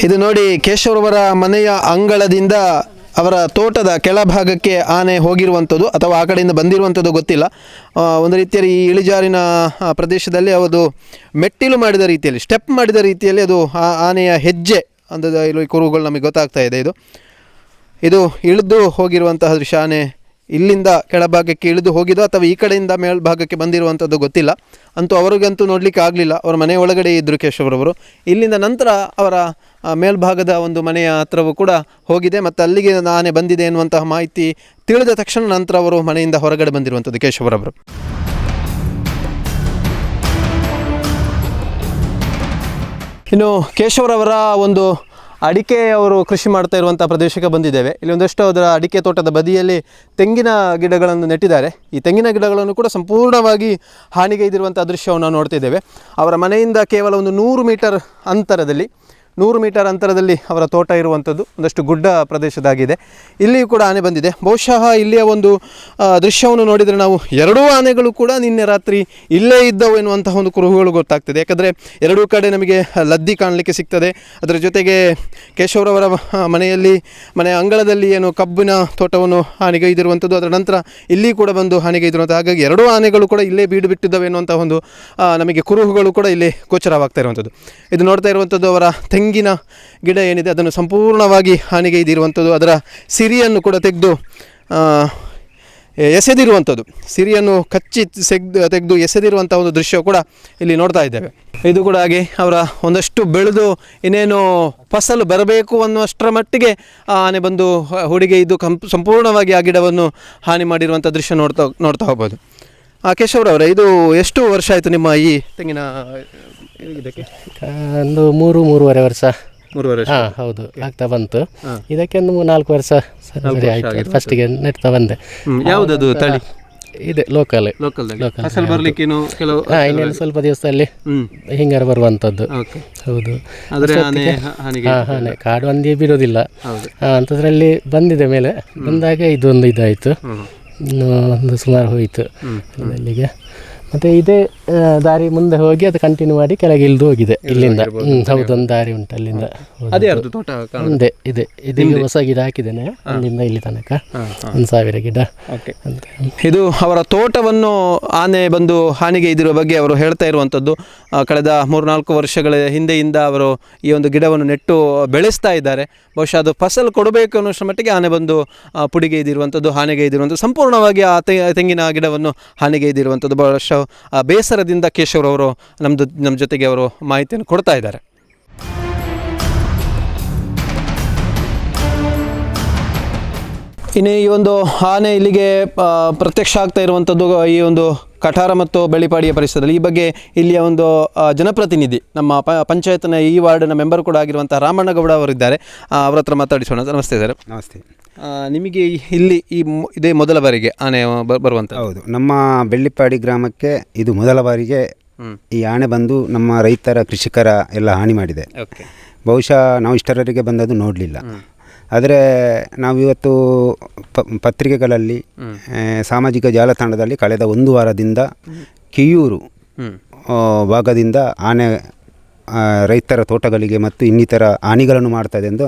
ಇದು ನೋಡಿ ಕೇಶವರವರ ಮನೆಯ ಅಂಗಳದಿಂದ ಅವರ ತೋಟದ ಕೆಳಭಾಗಕ್ಕೆ ಆನೆ ಹೋಗಿರುವಂಥದ್ದು ಅಥವಾ ಆ ಕಡೆಯಿಂದ ಬಂದಿರುವಂಥದ್ದು ಗೊತ್ತಿಲ್ಲ. ಒಂದು ರೀತಿಯಲ್ಲಿ ಈ ಇಳಿಜಾರಿನ ಪ್ರದೇಶದಲ್ಲಿ ಅದು ಮೆಟ್ಟಿಲು ಮಾಡಿದ ರೀತಿಯಲ್ಲಿ ಸ್ಟೆಪ್ ಮಾಡಿದ ರೀತಿಯಲ್ಲಿ ಅದು ಆ ಆನೆಯ ಹೆಜ್ಜೆ ಅಂದರೆ ಇಲ್ಲಿ ಕುರುಗಳು ನಮಗೆ ಗೊತ್ತಾಗ್ತಾ ಇದೆ ಇದು. ಇದು ಇಳಿದು ಹೋಗಿರುವಂತಹ ದೃಶ್ಯಾನೆ ಇಲ್ಲಿಂದ ಕೆಳಭಾಗಕ್ಕೆ ಇಳಿದು ಹೋಗಿದೋ ಅಥವಾ ಈ ಕಡೆಯಿಂದ ಮೇಲ್ಭಾಗಕ್ಕೆ ಬಂದಿರುವಂಥದ್ದು ಗೊತ್ತಿಲ್ಲ. ಅಂತೂ ಅವರಿಗಂತೂ ನೋಡಲಿಕ್ಕೆ ಆಗಲಿಲ್ಲ. ಅವರ ಮನೆ ಒಳಗಡೆ ಇದ್ದರು ಕೇಶವರವರು. ಇಲ್ಲಿಂದ ನಂತರ ಅವರ ಮೇಲ್ಭಾಗದ ಒಂದು ಮನೆಯ ಹತ್ರವೂ ಕೂಡ ಹೋಗಿದೆ. ಮತ್ತು ಅಲ್ಲಿಗೆ ನಾನೇ ಬಂದಿದೆ ಎನ್ನುವಂತಹ ಮಾಹಿತಿ ತಿಳಿದ ತಕ್ಷಣ ನಂತರ ಅವರು ಮನೆಯಿಂದ ಹೊರಗಡೆ ಬಂದಿರುವಂಥದ್ದು ಕೇಶವರವರು. ಇನ್ನು ಕೇಶವರವರ ಒಂದು ಅಡಿಕೆ ಅವರು ಕೃಷಿ ಮಾಡ್ತಾ ಇರುವಂಥ ಪ್ರದೇಶಕ್ಕೆ ಬಂದಿದ್ದೇವೆ. ಇಲ್ಲಿ ಒಂದಷ್ಟು ಅದರ ಅಡಿಕೆ ತೋಟದ ಬದಿಯಲ್ಲಿ ತೆಂಗಿನ ಗಿಡಗಳನ್ನು ನೆಟ್ಟಿದ್ದಾರೆ. ಈ ತೆಂಗಿನ ಗಿಡಗಳನ್ನು ಕೂಡ ಸಂಪೂರ್ಣವಾಗಿ ಹಾನಿಗೈದಿರುವಂಥ ದೃಶ್ಯವನ್ನು ನೋಡ್ತಿದ್ದೇವೆ ಅವರ ಮನೆಯಿಂದ ಕೇವಲ ಒಂದು ನೂರು ಮೀಟರ್ ಅಂತರದಲ್ಲಿ ನೂರು ಮೀಟರ್ ಅಂತರದಲ್ಲಿ ಅವರ ತೋಟ ಇರುವಂಥದ್ದು ಒಂದಷ್ಟು ಗುಡ್ಡ ಪ್ರದೇಶದಾಗಿದೆ. ಇಲ್ಲಿಯೂ ಕೂಡ ಆನೆ ಬಂದಿದೆ. ಬಹುಶಃ ಇಲ್ಲಿಯ ಒಂದು ದೃಶ್ಯವನ್ನು ನೋಡಿದರೆ ನಾವು ಎರಡೂ ಆನೆಗಳು ಕೂಡ ನಿನ್ನೆ ರಾತ್ರಿ ಇಲ್ಲೇ ಇದ್ದವು ಎನ್ನುವಂತಹ ಒಂದು ಕುರುಹುಗಳು ಗೊತ್ತಾಗ್ತದೆ. ಯಾಕಂದರೆ ಎರಡೂ ಕಡೆ ನಮಗೆ ಲದ್ದಿ ಕಾಣಲಿಕ್ಕೆ ಸಿಗ್ತದೆ. ಅದರ ಜೊತೆಗೆ ಕೇಶವರವರ ಮನೆಯಲ್ಲಿ, ಮನೆ ಅಂಗಳದಲ್ಲಿ ಏನು ಕಬ್ಬಿನ ತೋಟವನ್ನು ಹಾನಿಗೈದಿರುವಂಥದ್ದು ಅದರ ನಂತರ ಇಲ್ಲಿ ಕೂಡ ಬಂದು ಹಾನಿಗೈದಿರುವಂಥ ಹಾಗಾಗಿ ಎರಡೂ ಆನೆಗಳು ಕೂಡ ಇಲ್ಲೇ ಬೀಡು ಬಿಟ್ಟಿದ್ದವೆ ಎನ್ನುವಂಥ ಒಂದು ನಮಗೆ ಕುರುಹುಗಳು ಕೂಡ ಇಲ್ಲಿ ಗೋಚರವಾಗ್ತಾ ಇರುವಂಥದ್ದು. ಇದು ನೋಡ್ತಾ ಇರುವಂಥದ್ದು ಅವರ ತೆಂಗಿನ ಗಿಡ ಏನಿದೆ ಅದನ್ನು ಸಂಪೂರ್ಣವಾಗಿ ಹಾನಿಗೆ ಇದಿರುವಂಥದ್ದು ಅದರ ಸಿರಿಯನ್ನು ಕೂಡ ತೆಗೆದು ಎಸೆದಿರುವಂಥದ್ದು. ಸಿರಿಯನ್ನು ಕಚ್ಚಿ ತೆಗೆದು ತೆಗೆದು ಎಸೆದಿರುವಂಥ ಒಂದು ದೃಶ್ಯ ಕೂಡ ಇಲ್ಲಿ ನೋಡ್ತಾ ಇದ್ದೇವೆ. ಇದು ಕೂಡ ಹಾಗೆ ಅವರ ಒಂದಷ್ಟು ಬೆಳೆದು ಇನ್ನೇನು ಫಸಲು ಬರಬೇಕು ಅನ್ನುವಷ್ಟರ ಮಟ್ಟಿಗೆ ಆನೆ ಬಂದು ಹುಡುಗಿ ಹುಡುಗೆ ಇದು ಕಂ ಸಂಪೂರ್ಣವಾಗಿ ಆ ಗಿಡವನ್ನು ಹಾನಿ ಮಾಡಿರುವಂಥ ದೃಶ್ಯ ನೋಡ್ತಾ ನೋಡ್ತಾ ಹೋಗ್ಬೋದು. ಕೇಶವರವರೇ ಇದು ಎಷ್ಟು ವರ್ಷ ಆಯಿತು ನಿಮ್ಮ ಈ ತೆಂಗಿನ ಇದಕ್ಕೆ? ಒಂದು ಮೂರು ಮೂರುವರೆ ವರ್ಷ. ಮೂರುವರೆ ಹಾ ಹೌದು ಆಗ್ತಾ ಬಂತು. ಇದಕ್ಕೆ ಒಂದು ನಾಲ್ಕು ವರ್ಷ ಸರಿ ಆಯ್ತು. ಫಸ್ಟಿಗೆ ನೆಡ್ತಾ ಬಂದೆ. ಹ್ಮ್. ಯಾವುದದು ತಳಿ? ಇದೆ ಲೋಕಲ್ ಲೋಕಲ್ ಬರ್ಲಿಕ್ಕೆ ಇನ್ನು ಕೆಲವು ಹಾ ಇನ್ನೇನು ಸ್ವಲ್ಪ ದಿವಸದಲ್ಲಿ ಹ್ಮ್. ಹಿಂಗಾರು ಬರುವಂಥದ್ದು. ಓಕೆ ಹೌದು. ಆದ್ರೆ ಆನೆ ಹ- ಹಾನಿಗೆ ಹಾ ಹಾನೆ ಕಾಡು ಒಂದೇ ಬಿಡೋದಿಲ್ಲ ಹೌದು. ಹಾ, ಅಂಥದ್ರಲ್ಲಿ ಬಂದಿದೆ ಮೇಲೆ. ಬಂದಾಗ ಇದೊಂದು ಇದಾಯಿತು. ಒಂದು ಸುಮಾರು ಹೋಯಿತು ಅಲ್ಲಿಗೆ ಮತ್ತೆ ಇದೇ ದಾರಿ ಮುಂದೆ ಹೋಗಿ ಅದು ಕಂಟಿನ್ಯೂ ಮಾಡಿ ಕೆಳಗೆ ಇಳಿದು ಹೋಗಿದೆ ಇಲ್ಲಿಂದ. ಹ್ಮ್ ಹೌದು ಒಂದು ದಾರಿ ಉಂಟು ಅಲ್ಲಿಂದ ಅದೇ ತೋಟ ಮುಂದೆ ಇದೆ. ಇದೀಗ ಹೊಸ ಗಿಡ ಹಾಕಿದ್ದೇನೆ. ಅಲ್ಲಿಂದ ಇಲ್ಲಿ ತನಕ ಒಂದು ಸಾವಿರ ಗಿಡ. ಅಂತ. ಇದು ಅವರ ತೋಟವನ್ನು ಆನೆ ಬಂದು ಹಾನಿಗೆ ಇದಿರುವ ಬಗ್ಗೆ ಅವರು ಹೇಳ್ತಾ ಇರುವಂಥದ್ದು. ಕಳೆದ ಮೂರ್ನಾಲ್ಕು ವರ್ಷಗಳ ಹಿಂದೆಯಿಂದ ಅವರು ಈ ಒಂದು ಗಿಡವನ್ನು ನೆಟ್ಟು ಬೆಳೆಸ್ತಾ ಇದ್ದಾರೆ. ಬಹುಶಃ ಅದು ಫಸಲು ಕೊಡಬೇಕು ಅನ್ನೋಷ್ಟರ ಮಟ್ಟಿಗೆ ಆನೆ ಬಂದು ಪುಡಿಗೆ ಇದಿರುವಂಥದ್ದು ಹಾನಿಗೆ ಇದಿರುವಂಥದ್ದು ಸಂಪೂರ್ಣವಾಗಿ ಆ ತೆಂಗಿನ ಗಿಡವನ್ನು ಹಾನಿಗೆ ಇದಿರುವಂಥದ್ದು ಬಹುಶಃ ಆ, ಬೇಸರದಿಂದ ಕೇಶವರವರು ನಮ್ಮದು ನಮ್ಮ ಜೊತೆಗೆ ಅವರು ಮಾಹಿತಿಯನ್ನು ಕೊಡ್ತಾ ಇದ್ದಾರೆ. ಇನ್ನು ಈ ಒಂದು ಆನೆ ಇಲ್ಲಿಗೆ ಪ್ರತ್ಯಕ್ಷ ಆಗ್ತಾ ಇರುವಂಥದ್ದು ಈ ಒಂದು ಕಠಾರ ಮತ್ತು ಬೆಳಿಪಾಡಿಯ ಪರಿಸರದಲ್ಲಿ ಈ ಬಗ್ಗೆ ಇಲ್ಲಿಯ ಒಂದು ಜನಪ್ರತಿನಿಧಿ ನಮ್ಮ ಪ ಪಂಚಾಯತ್ನ ಈ ವಾರ್ಡ್ನ ಮೆಂಬರ್ ಕೂಡ ಆಗಿರುವಂಥ ರಾಮಣ್ಣಗೌಡ ಅವರಿದ್ದಾರೆ. ಅವರ ಹತ್ರ ಮಾತಾಡಿಸೋಣ. ನಮಸ್ತೆ ಸರ್. ನಮಸ್ತೆ. ನಿಮಗೆ ಇಲ್ಲಿ ಈ ಇದೇ ಮೊದಲ ಬಾರಿಗೆ ಆನೆ ಬರುವಂಥ ಹೌದು. ನಮ್ಮ ಬೆಳ್ಳಿಪಾಡಿ ಗ್ರಾಮಕ್ಕೆ ಇದು ಮೊದಲ ಬಾರಿಗೆ ಈ ಆನೆ ಬಂದು ನಮ್ಮ ರೈತರ ಕೃಷಿಕರ ಎಲ್ಲ ಹಾನಿ ಮಾಡಿದೆ. ಬಹುಶಃ ನಾವು ಇಷ್ಟರವರೆಗೆ ಬಂದದ್ದು ನೋಡಲಿಲ್ಲ. ಆದರೆ ನಾವು ಇವತ್ತು ಪತ್ರಿಕೆಗಳಲ್ಲಿ ಸಾಮಾಜಿಕ ಜಾಲತಾಣದಲ್ಲಿ ಕಳೆದ ಒಂದು ವಾರದಿಂದ ಕಿಯೂರು ಭಾಗದಿಂದ ಆನೆ ರೈತರ ತೋಟಗಳಿಗೆ ಮತ್ತು ಇನ್ನಿತರ ಹಾನಿಗಳನ್ನು ಮಾಡ್ತದೆ ಎಂದು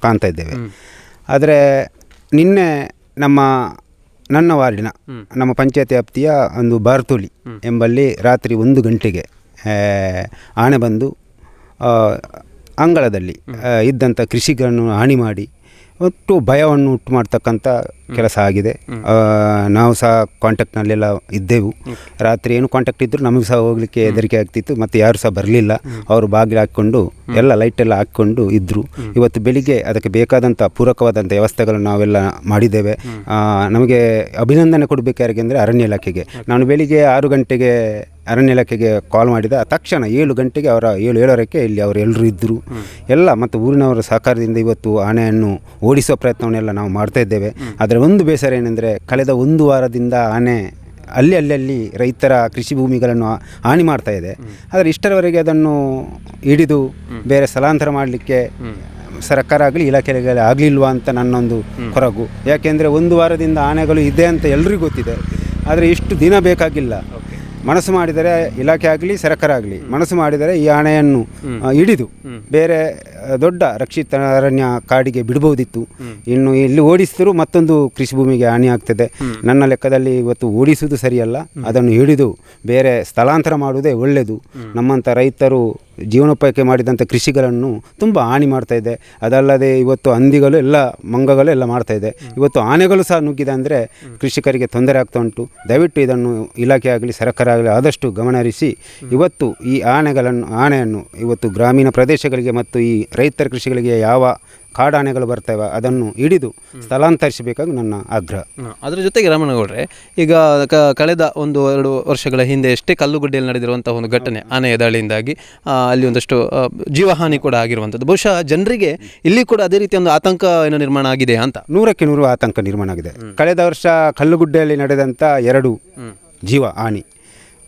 ಕಾಣ್ತಾ ಇದ್ದೇವೆ. ಆದರೆ ನಿನ್ನೆ ನಮ್ಮ ನನ್ನ ವಾರ್ಡಿನ ನಮ್ಮ ಪಂಚಾಯತ್ ವ್ಯಾಪ್ತಿಯ ಒಂದು ಬಾರ್ತುಳಿ ಎಂಬಲ್ಲಿ ರಾತ್ರಿ ಒಂದು ಗಂಟೆಗೆ ಆಣೆ ಆನೆ ಬಂದು ಅಂಗಳದಲ್ಲಿ ಇದ್ದಂಥ ಕೃಷಿಗಳನ್ನು ಹಾನಿ ಮಾಡಿ ಒಟ್ಟು ಭಯವನ್ನು ಉಂಟು ಮಾಡ್ತಕ್ಕಂಥ ಕೆಲಸ ಆಗಿದೆ. ನಾವು ಸಹ ಕಾಂಟ್ಯಾಕ್ಟ್ನಲ್ಲೆಲ್ಲ ಇದ್ದೆವು. ರಾತ್ರಿ ಏನು ಕಾಂಟ್ಯಾಕ್ಟ್ ಇದ್ದರೂ ನಮಗೆ ಸಹ ಹೋಗಲಿಕ್ಕೆ ಹೆದರಿಕೆ ಆಗ್ತಿತ್ತು. ಮತ್ತು ಯಾರು ಸಹ ಬರಲಿಲ್ಲ. ಅವರು ಬಾಗಿಲು ಹಾಕ್ಕೊಂಡು ಎಲ್ಲ ಲೈಟ್ ಎಲ್ಲ ಹಾಕ್ಕೊಂಡು ಇದ್ದರು ಇವತ್ತು ಬೆಳಿಗ್ಗೆ ಅದಕ್ಕೆ ಬೇಕಾದಂಥ ಪೂರಕವಾದಂಥ ವ್ಯವಸ್ಥೆಗಳನ್ನು ನಾವೆಲ್ಲ ಮಾಡಿದ್ದೇವೆ. ನಮಗೆ ಅಭಿನಂದನೆ ಕೊಡಬೇಕು ಯಾರಿಗೆ ಅಂದರೆ ಅರಣ್ಯ ಇಲಾಖೆಗೆ. ನಾನು ಬೆಳಿಗ್ಗೆ ಆರು ಗಂಟೆಗೆ ಅರಣ್ಯ ಇಲಾಖೆಗೆ ಕಾಲ್ ಮಾಡಿದ ತಕ್ಷಣ ಏಳು ಗಂಟೆಗೆ ಅವರ ಏಳು ಏಳರಕ್ಕೆ ಇಲ್ಲಿ ಅವರೆಲ್ಲರೂ ಇದ್ದರು ಎಲ್ಲ ಮತ್ತು ಊರಿನವರ ಸಹಕಾರದಿಂದ ಇವತ್ತು ಆನೆಯನ್ನು ಓಡಿಸುವ ಪ್ರಯತ್ನವನ್ನೆಲ್ಲ ನಾವು ಮಾಡ್ತಾ ಇದ್ದೇವೆ. ಆದರೆ ಒಂದು ಬೇಸರ ಏನೆಂದರೆ ಕಳೆದ ಒಂದು ವಾರದಿಂದ ಆನೆ ಅಲ್ಲಿ ಅಲ್ಲಲ್ಲಿ ರೈತರ ಕೃಷಿ ಭೂಮಿಗಳನ್ನು ಹಾನಿ ಮಾಡ್ತಾ ಇದೆ. ಆದರೆ ಇಷ್ಟರವರೆಗೆ ಅದನ್ನು ಹಿಡಿದು ಬೇರೆ ಸ್ಥಳಾಂತರ ಮಾಡಲಿಕ್ಕೆ ಸರ್ಕಾರ ಆಗಲಿ ಇಲಾಖೆಗಳಿಗೆ ಆಗಲಿಲ್ವಾ ಅಂತ ನನ್ನೊಂದು ಕೊರಗು. ಯಾಕೆಂದರೆ ಒಂದು ವಾರದಿಂದ ಆನೆಗಳು ಇದೆ ಅಂತ ಎಲ್ರಿಗೂ ಗೊತ್ತಿದೆ. ಆದರೆ ಇಷ್ಟು ದಿನ ಬೇಕಾಗಿಲ್ಲ. ಮನಸ್ಸು ಮಾಡಿದರೆ ಇಲಾಖೆ ಆಗಲಿ ಸರ್ಕಾರ ಆಗಲಿ ಮನಸ್ಸು ಮಾಡಿದರೆ ಈ ಆನೆಯನ್ನು ಆ, ಹಿಡಿದು ಬೇರೆ ಆ, ದೊಡ್ಡ ರಕ್ಷಿತ ಅರಣ್ಯ ಕಾಡಿಗೆ ಬಿಡಬಹುದಿತ್ತು. ಇನ್ನು ಇಲ್ಲಿ ಓಡಿಸಿದ್ರು ಮತ್ತೊಂದು ಕೃಷಿ ಭೂಮಿಗೆ ಹಾನಿ ಆಗ್ತದೆ. ನನ್ನ ಲೆಕ್ಕದಲ್ಲಿ ಇವತ್ತು ಓಡಿಸುವುದು ಸರಿಯಲ್ಲ. ಅದನ್ನು ಹಿಡಿದು ಬೇರೆ ಸ್ಥಳಾಂತರ ಮಾಡುವುದೇ ಒಳ್ಳೆಯದು. ನಮ್ಮಂಥ ರೈತರು ಜೀವನೋಪಾಯಕ್ಕೆ ಮಾಡಿದಂಥ ಕೃಷಿಗಳನ್ನು ತುಂಬ ಹಾನಿ ಮಾಡ್ತಾ ಇದೆ. ಅದಲ್ಲದೆ ಇವತ್ತು ಹಂದಿಗಳು ಎಲ್ಲ ಮಂಗಗಳು ಎಲ್ಲ ಮಾಡ್ತಾ ಇದೆ. ಇವತ್ತು ಆನೆಗಳು ಸಹ ನುಗ್ಗಿದೆ ಅಂದರೆ ಕೃಷಿಕರಿಗೆ ತೊಂದರೆ ಆಗ್ತಾ ಉಂಟು. ದಯವಿಟ್ಟು ಇದನ್ನು ಇಲಾಖೆ ಆಗಲಿ ಸರ್ಕಾರ ಆಗಲಿ ಆದಷ್ಟು ಗಮನಹರಿಸಿ ಇವತ್ತು ಈ ಆನೆಗಳನ್ನು ಆನೆಯನ್ನು ಇವತ್ತು ಗ್ರಾಮೀಣ ಪ್ರದೇಶಗಳಿಗೆ ಮತ್ತು ಈ ರೈತರ ಕೃಷಿಗಳಿಗೆ ಯಾವ ಕಾಡಾನೆಗಳು ಬರ್ತವೆ ಅದನ್ನು ಹಿಡಿದು ಸ್ಥಳಾಂತರಿಸಬೇಕಾಗಿ ನನ್ನ ಆಗ್ರಹ. ಅದರ ಜೊತೆಗೆ ರಾಮನಗೌಡ್ರೆ ಈಗ ಕಳೆದ ಒಂದು ಎರಡು ವರ್ಷಗಳ ಹಿಂದೆ ಅಷ್ಟೇ ಕಲ್ಲುಗುಡ್ಡೆಯಲ್ಲಿ ನಡೆದಿರುವಂಥ ಒಂದು ಘಟನೆ ಆನೆಯ ದಾಳಿಯಿಂದಾಗಿ ಅಲ್ಲಿ ಒಂದಷ್ಟು ಜೀವಹಾನಿ ಕೂಡ ಆಗಿರುವಂಥದ್ದು. ಬಹುಶಃ ಜನರಿಗೆ ಇಲ್ಲಿ ಕೂಡ ಅದೇ ರೀತಿಯ ಒಂದು ಆತಂಕ ಏನು ನಿರ್ಮಾಣ ಆಗಿದೆ ಅಂತ. ನೂರಕ್ಕೆ ನೂರು ಆತಂಕ ನಿರ್ಮಾಣ ಆಗಿದೆ. ಕಳೆದ ವರ್ಷ ಕಲ್ಲುಗುಡ್ಡೆಯಲ್ಲಿ ನಡೆದಂಥ ಎರಡು ಜೀವ ಹಾನಿ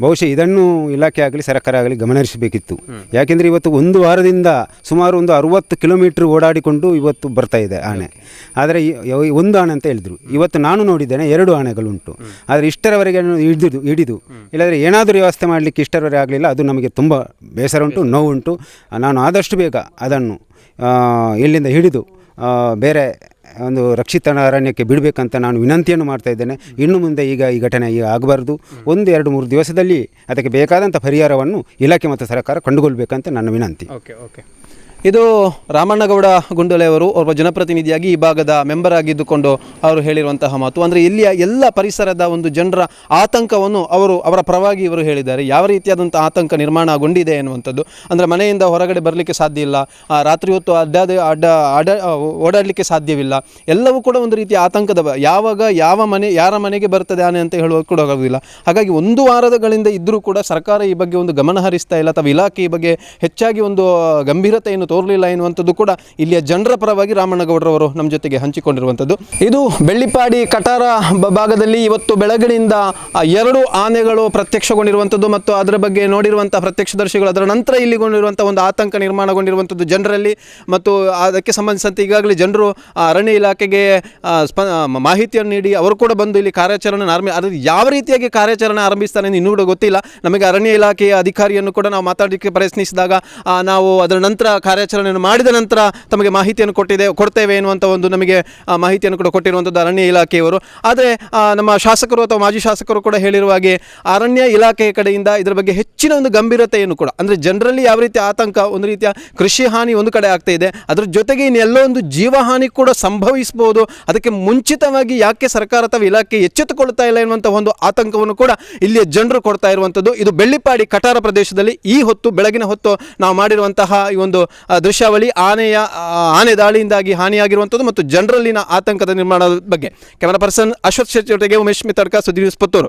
ಬಹುಶಃ ಇದನ್ನು ಇಲಾಖೆ ಆಗಲಿ, ಸರ್ಕಾರ ಆಗಲಿ ಗಮನಹರಿಸಬೇಕಿತ್ತು. ಯಾಕೆಂದರೆ ಇವತ್ತು ಒಂದು ವಾರದಿಂದ ಸುಮಾರು ಒಂದು ಅರುವತ್ತು ಕಿಲೋಮೀಟ್ರ್ ಓಡಾಡಿಕೊಂಡು ಇವತ್ತು ಬರ್ತಾ ಇದೆ ಆಣೆ ಆದರೆ ಒಂದು ಆಣೆ ಅಂತ ಹೇಳಿದರು. ಇವತ್ತು ನಾನು ನೋಡಿದ್ದೇನೆ ಎರಡು ಆಣೆಗಳುಂಟು ಆದರೆ ಇಷ್ಟರವರೆಗೆ ಹಿಡಿದು ಹಿಡಿದು, ಇಲ್ಲಾದರೆ ಏನಾದರೂ ವ್ಯವಸ್ಥೆ ಮಾಡಲಿಕ್ಕೆ ಇಷ್ಟರವರೆಗೆ ಆಗಲಿಲ್ಲ. ಅದು ನಮಗೆ ತುಂಬ ಬೇಸರ ಉಂಟು, ನೋವುಂಟು. ನಾನು ಆದಷ್ಟು ಬೇಗ ಅದನ್ನು ಇಲ್ಲಿಂದ ಹಿಡಿದು ಬೇರೆ ಒಂದು ರಕ್ಷಿತ ಅರಣ್ಯಕ್ಕೆ ಬಿಡಬೇಕಂತ ನಾನು ವಿನಂತಿಯನ್ನು ಮಾಡ್ತಾ ಇದ್ದೇನೆ. ಇನ್ನು ಮುಂದೆ ಈಗ ಈ ಘಟನೆ ಈಗ ಆಗಬಾರ್ದು. ಒಂದು, ಎರಡು, ಮೂರು ದಿವಸದಲ್ಲಿ ಅದಕ್ಕೆ ಬೇಕಾದಂಥ ಪರಿಹಾರವನ್ನು ಇಲಾಖೆ ಮತ್ತು ಸರ್ಕಾರ ಕಂಡುಕೊಳ್ಬೇಕಂತ ನನ್ನ ವಿನಂತಿ. Okay okay. ಇದು ರಾಮಣ್ಣಗೌಡ ಗುಂಡೊಲೆಯವರು ಒಬ್ಬ ಜನಪ್ರತಿನಿಧಿಯಾಗಿ ಈ ಭಾಗದ ಮೆಂಬರ್ ಆಗಿದ್ದುಕೊಂಡು ಅವರು ಹೇಳಿರುವಂತಹ ಮಾತು. ಅಂದರೆ ಇಲ್ಲಿಯ ಎಲ್ಲ ಪರಿಸರದ ಒಂದು ಜನರ ಆತಂಕವನ್ನು ಅವರು, ಅವರ ಪರವಾಗಿ ಇವರು ಹೇಳಿದ್ದಾರೆ. ಯಾವ ರೀತಿಯಾದಂಥ ಆತಂಕ ನಿರ್ಮಾಣಗೊಂಡಿದೆ ಎನ್ನುವಂಥದ್ದು. ಅಂದರೆ ಮನೆಯಿಂದ ಹೊರಗಡೆ ಬರಲಿಕ್ಕೆ ಸಾಧ್ಯ ಇಲ್ಲ. ರಾತ್ರಿ ಹೊತ್ತು ಅಡ್ಡಾದ ಅಡ್ಡ ಅಡ ಓಡಾಡಲಿಕ್ಕೆ ಸಾಧ್ಯವಿಲ್ಲ. ಎಲ್ಲವೂ ಕೂಡ ಒಂದು ರೀತಿಯ ಆತಂಕದ ಯಾವಾಗ ಯಾವ ಮನೆ, ಯಾರ ಮನೆಗೆ ಬರ್ತದೆ ಆನೆ ಅಂತ ಹೇಳುವ ಕೂಡ ಆಗೋದಿಲ್ಲ. ಹಾಗಾಗಿ ಒಂದು ವಾರದಗಳಿಂದ ಇದ್ದರೂ ಕೂಡ ಸರ್ಕಾರ ಈ ಬಗ್ಗೆ ಒಂದು ಗಮನ ಹರಿಸ್ತಾ ಇಲ್ಲ. ಅಥವಾ ಇಲಾಖೆ ಈ ಬಗ್ಗೆ ಹೆಚ್ಚಾಗಿ ಒಂದು ಗಂಭೀರತೆಯನ್ನು ತೋರಲಿಲ್ಲ ಎನ್ನುವಂಥದ್ದು ಕೂಡ ಇಲ್ಲಿಯ ಜನರ ಪರವಾಗಿ ರಾಮಣ್ಣಗೌಡರವರು ನಮ್ಮ ಜೊತೆಗೆ ಹಂಚಿಕೊಂಡಿರುವಂಥದ್ದು. ಇದು ಬೆಳ್ಳಿಪಾಡಿ ಕಟಾರ ಭಾಗದಲ್ಲಿ ಇವತ್ತು ಬೆಳಗಿನಿಂದ ಎರಡು ಆನೆಗಳು ಪ್ರತ್ಯಕ್ಷಗೊಂಡಿರುವಂಥದ್ದು ಮತ್ತು ಅದರ ಬಗ್ಗೆ ನೋಡಿರುವಂಥ ಪ್ರತ್ಯಕ್ಷದರ್ಶಿಗಳು ಅದರ ನಂತರ ಇಲ್ಲಿಗೊಂಡಿರುವಂಥ ಒಂದು ಆತಂಕ ನಿರ್ಮಾಣಗೊಂಡಿರುವಂಥದ್ದು ಜನರಲ್ಲಿ ಮತ್ತು ಅದಕ್ಕೆ ಸಂಬಂಧಿಸಿದಂತೆ ಈಗಾಗಲೇ ಜನರು ಅರಣ್ಯ ಇಲಾಖೆಗೆ ಸ್ಪ ಮಾಹಿತಿಯನ್ನು ನೀಡಿ ಅವರು ಕೂಡ ಬಂದು ಇಲ್ಲಿ ಕಾರ್ಯಾಚರಣೆ ಆರಂಭ, ಅದು ಯಾವ ರೀತಿಯಾಗಿ ಕಾರ್ಯಾಚರಣೆ ಆರಂಭಿಸ್ತಾರೆ ಎಂದು ಇನ್ನೂ ಕೂಡ ಗೊತ್ತಿಲ್ಲ. ನಮಗೆ ಅರಣ್ಯ ಇಲಾಖೆಯ ಅಧಿಕಾರಿಯನ್ನು ಕೂಡ ನಾವು ಮಾತಾಡಲಿಕ್ಕೆ ಪ್ರಯತ್ನಿಸಿದಾಗ ನಾವು ಅದರ ನಂತರ ಕಾರ್ಯಾಚರಣೆಯನ್ನು ಮಾಡಿದ ನಂತರ ತಮಗೆ ಮಾಹಿತಿಯನ್ನು ಕೊಟ್ಟಿದೆ, ಕೊಡ್ತೇವೆ ಎನ್ನುವಂಥ ಒಂದು ನಮಗೆ ಮಾಹಿತಿಯನ್ನು ಕೂಡ ಕೊಟ್ಟಿರುವಂಥದ್ದು ಅರಣ್ಯ ಇಲಾಖೆಯವರು. ಆದರೆ ನಮ್ಮ ಶಾಸಕರು ಅಥವಾ ಮಾಜಿ ಶಾಸಕರು ಕೂಡ ಹೇಳಿರುವ ಹಾಗೆ ಅರಣ್ಯ ಇಲಾಖೆಯ ಕಡೆಯಿಂದ ಇದರ ಬಗ್ಗೆ ಹೆಚ್ಚಿನ ಒಂದು ಗಂಭೀರತೆಯನ್ನು ಕೂಡ, ಅಂದರೆ ಜನರಲ್ಲಿ ಯಾವ ರೀತಿ ಆತಂಕ, ಒಂದು ರೀತಿಯ ಕೃಷಿ ಹಾನಿ ಒಂದು ಕಡೆ ಆಗ್ತಾ ಇದೆ, ಅದರ ಜೊತೆಗೆ ಇನ್ನೆಲ್ಲೋ ಒಂದು ಜೀವಹಾನಿ ಕೂಡ ಸಂಭವಿಸಬಹುದು ಅದಕ್ಕೆ ಮುಂಚಿತವಾಗಿ ಯಾಕೆ ಸರ್ಕಾರ ಅಥವಾ ಇಲಾಖೆ ಎಚ್ಚೆತ್ತುಕೊಳ್ತಾ ಇಲ್ಲ ಎನ್ನುವಂಥ ಒಂದು ಆತಂಕವನ್ನು ಕೂಡ ಇಲ್ಲಿಯ ಜನರು ಕೊಡ್ತಾ ಇರುವಂಥದ್ದು ಇದು ಬೆಳ್ಳಿಪಾಡಿ, ಕಟಾರ ಪ್ರದೇಶದಲ್ಲಿ ಈ ಹೊತ್ತು, ಬೆಳಗಿನ ಹೊತ್ತು ನಾವು ಮಾಡಿರುವಂತಹ ಈ ಒಂದು ದೃಶ್ಯಾವಳಿ ಆನೆಯ ಆನೆ ದಾಳಿಯಿಂದಾಗಿ ಹಾನಿಯಾಗಿರುವಂಥದ್ದು ಮತ್ತು ಜನರಲ್ಲಿನ ಆತಂಕದ ನಿರ್ಮಾಣದ ಬಗ್ಗೆ. ಕ್ಯಾಮರಾ ಪರ್ಸನ್ ಅಶ್ವಥ್ ಶೆಟ್ಟಿ ಜೊತೆಗೆ Umesh Mithadka Suddi news Puttur.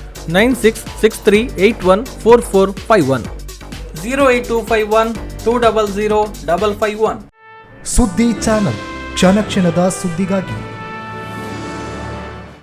9663814451 zero eight two five one two double zero double five one ಸುದ್ದಿ ಚಾನಲ್ ಕ್ಷಣ ಕ್ಷಣದ ಸುದ್ದಿಗಾಗಿ